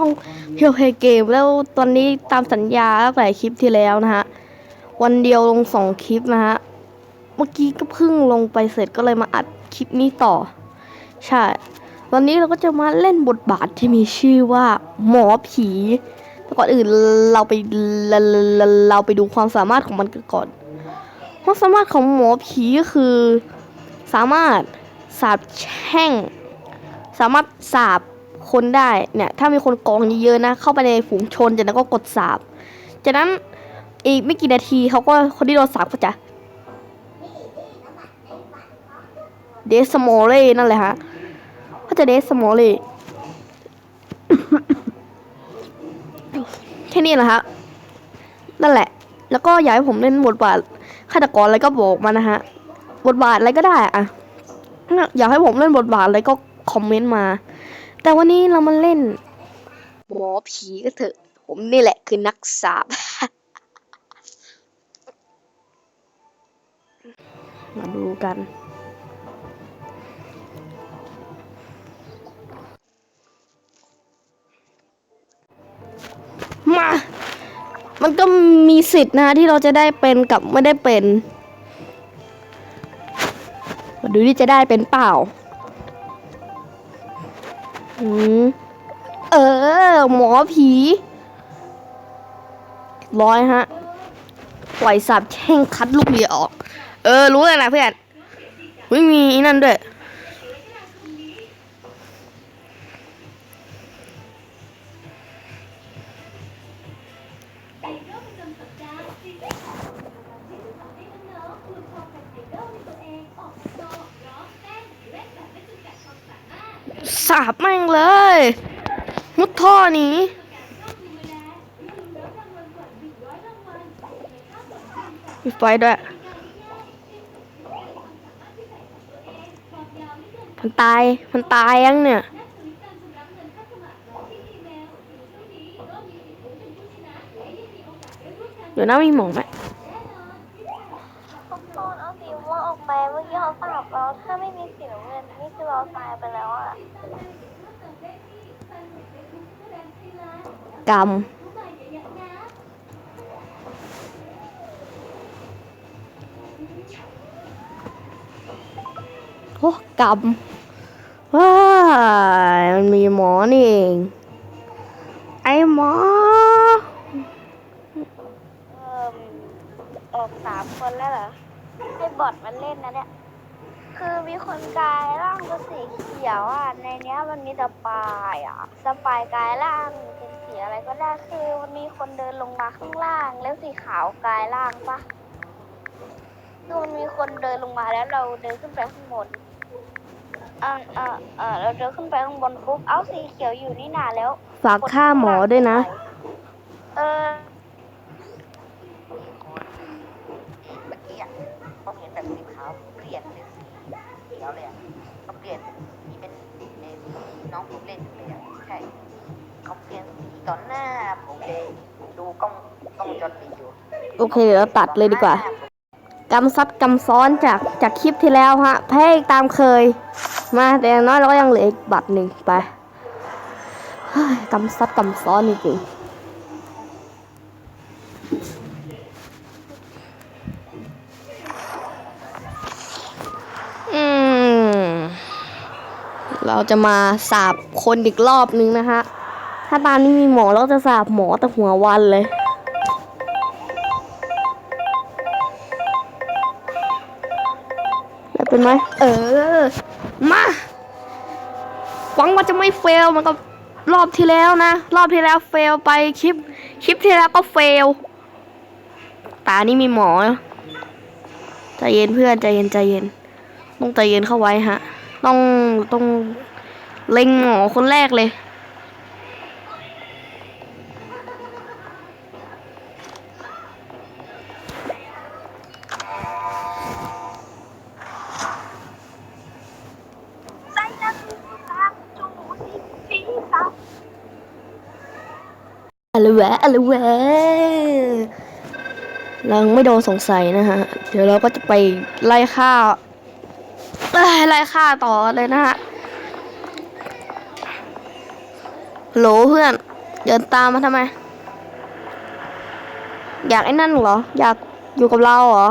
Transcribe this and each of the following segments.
่องเพียวเพเกมแล้วตอนนี้ตามสัญญาตั้งแต่คลิปที่แล้วนะฮะ วันเดียวลงสองคลิปนะฮะ เมื่อกี้ก็เพิ่งลงไปเสร็จก็เลยมาอัดคลิปนี้ต่อ ใช่ วันนี้เราก็จะมาเล่นบทบาทที่มีชื่อว่าหมอผีแต่ก่อนอื่นเราไปเราเราเราไปดูความสามารถของมันกันก่อน ความสามารถของหมอผีก็คือ สามารถสาบแช่ง สามารถสาบ คนได้เนี่ย ถ้ามีคนกองเยอะๆนะ เข้าไปในฝูงชนจากนั้นก็กดสาบจากนั้นอีกไม่กี่นาทีเขาก็คนที่โดนสาบก็จะเดสโมเล่นั่นแหละฮะก็จะเดสโมเล่แค่นี้แหละฮะนั่นแหละ แล้วก็อยากให้ผมเล่นบทบาทฆาตกรอะไรก็บอกมานะฮะบทบาทอะไรก็ได้อะอยากให้ผมเล่นบทบาทอะไรก็คอมเมนต์มา แต่วันนี้เรามาเล่นหมอผีก็เถอะ ผมนี่แหละคือนักสาบมาดูกัน มา มันก็มีสิทธิ์นะที่เราจะได้เป็นกับไม่ได้เป็น มาดูที่จะได้เป็นเปล่าอืม เออ หมอผีร้อยฮะ ปล่อยสับแช่งคัดลูกเรือออก เออ รู้เลยนะเพื่อนไม่มีนั่นด้วย สาบแม่งเลย มุดท่อนี้มีไฟด้วย มันตาย มันตายยังเนี่ย เดี๋ยวน้ามีหมองไหม ทุกคนเอาสีม่วง ออกไปเมื่อกี้เขาสลับเราถ้าไม่มีสีน้ำเงินนี่คือเราตายไปแล้วอะกรรมโอ้กรรมว้ามันมีหมอนี่เอง ไอ้หมอเอ่อออกสามคนแล้วเหรอ ให้บอทมันเล่นนะเนี่ย คือมีคนกายร่างเป็นสีเขียวอะ ในเนี้ยมันมีสปายอะ สปายกายร่างเป็นสีอะไรก็ได้ คือมันมีคนเดินลงมาข้างล่าง แล้วสีขาวกายร่างปะคือมันมีคนเดินลงมาแล้วเราเดินขึ้นไปข้างบนเออเออเออเราเดินขึ้นไปข้างบนปุ๊บ เอ้าสีเขียวอยู่นี่นาแล้ว ฝากค่าหมอด้วยนะ เอ่อ เขาเห็นแบบสีขาวเปลี่ยนเป็นสีเขียวเลยอะเขาเปลี่ยนเป็นสีเป็นในที่น้องผมเล่นเลยอะใช่เขาเปลี่ยนสีต่อหน้าผมเลยดูกล้องกล้องจอปิดอยู่โอเค เดี๋ยวเราตัดเลยดีกว่า กำซัดกำซ้อนจากจากคลิปที่แล้วฮะแพ้อีกตามเคย มาแต่อย่างน้อยเราก็ยังเหลืออีกบัตรหนึ่งไปเฮ้ยกำซัดกำซ้อนจริงๆ เราจะมาสาบคนอีกรอบนึงนะฮะ ถ้าตอนนี้มีหมอเราจะสาบหมอแต่หัววันเลยได้เป็นไหม เออ มาหวังว่าจะไม่เฟลเหมันก็รอบที่แล้วนะ รอบที่แล้วเฟลไปคลิป คลิปที่แล้วก็เฟล ตานี่มีหมอใจเย็นเพื่อนใจเย็นใจเย็นต้องใจเย็นเข้าไว้ฮะ ต้องต้องเล็งหมอคนแรกเลย อะไรแวะอะไรแวะเราไม่โดนสงสัยนะฮะ เดี๋ยวเราก็จะไปไล่ฆ่า ไล่ฆ่าต่อเลยนะฮะโหลเพื่อน เดินตามมาทำไม อยากไอ้นั่นเหรอ อยากอยู่กับเราเหรอ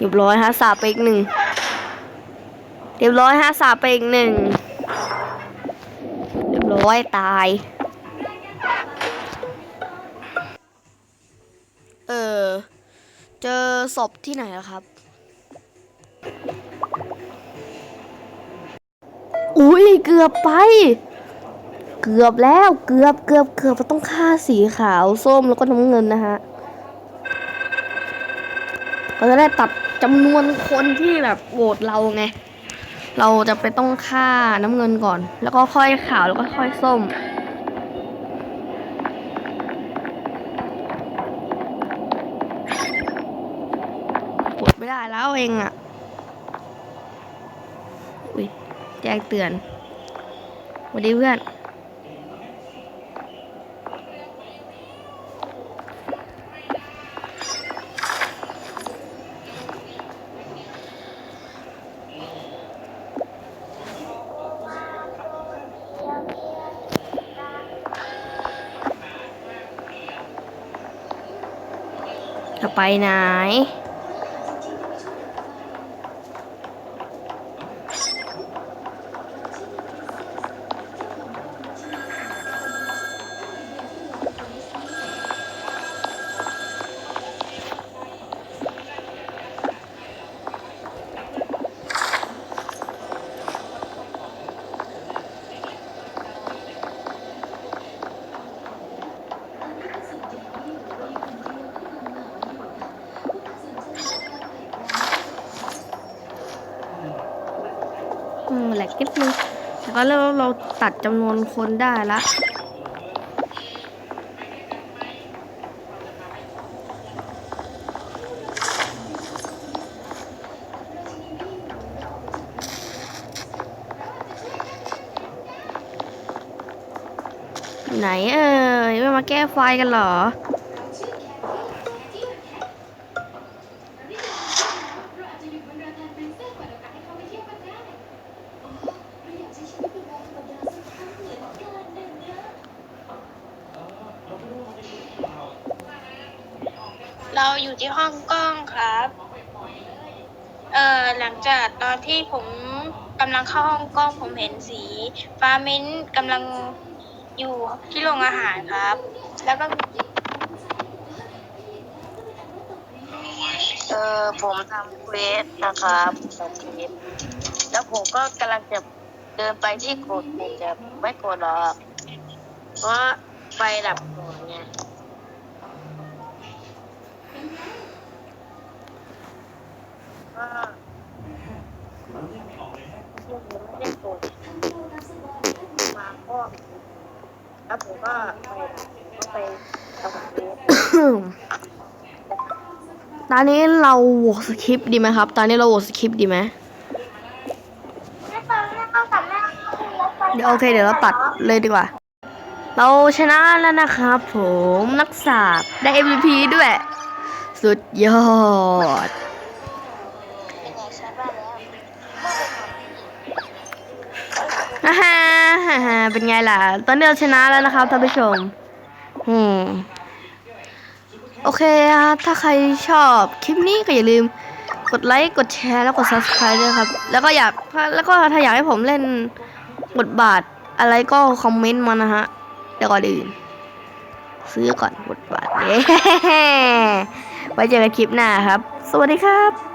เรียบร้อยฮะสาบไปอีกหนึ่งเรียบร้อยฮะสาบไปอีกหนึ่งเรียบร้อยตาย เออ เจอศพที่ไหนอะครับอุ้ยเกือบไป เกือบแล้วเกือบเกือบเกือบมันต้องฆ่าสีขาวส้มแล้วก็น้ำเงินนะฮะเราจะได้ตัด จำนวนคนที่แบบโหวตเราไง เราจะไปต้องฆ่าน้ำเงินก่อน แล้วก็ค่อยขาวแล้วก็ค่อยส้มกดไม่ได้แล้วเองอะ อุ้ยแจ้งเตือนสวัสดีเพื่อน ไปไหน นิดนึงแต่ก็เริ่มเราตัดจำนวนคนได้ละไหนเอ่ยไม่มาแก้ไฟกันเหรอ เราอยู่ที่ห้องกล้องครับ เอ่อหลังจากตอนที่ผมกำลังเข้าห้องกล้องผมเห็นสีฟ้ามิ้นกำลังอยู่ที่โรงอาหารครับ แล้วก็ เออผมทำเควสนะครับทำเควสแล้วผมก็กำลังจะเดินไปที่โกดผมจะไม่โกดหรอกเพราะไฟดับก่อนไง ก็ไม่ได้กมาก็แล้วผมก็ไปก็ไปทำเควสตอนนี้เราโหวตสคริปต์ดีไหมครับ ตอนนี้เราโหวตสคริปต์ดีไหมเดี๋ยวโอเคเดี๋ยวเราตัดเลยดีกว่า เราชนะแล้วนะครับผมนักสาบได้ MVP ด้วย สุดยอด ฮ่าฮ่าฮ่าเป็นไงล่ะ ตอนนี้เราชนะแล้วนะครับท่านผู้ชมอืมโอเคฮะถ้าใครชอบคลิปนี้ก็อย่าลืมกดไลค์ กดแชร์แล้วกด subscribe ด้วยครับ แล้วก็อยากแล้วก็ถ้าอยากให้ผมเล่นบทบาทอะไรก็คอมเมนต์มานะฮะเดี๋ยวก่อนอื่น ซื้อก่อนบทบาทเย้ไว้เจอกันคลิปหน้าครับ สวัสดีครับ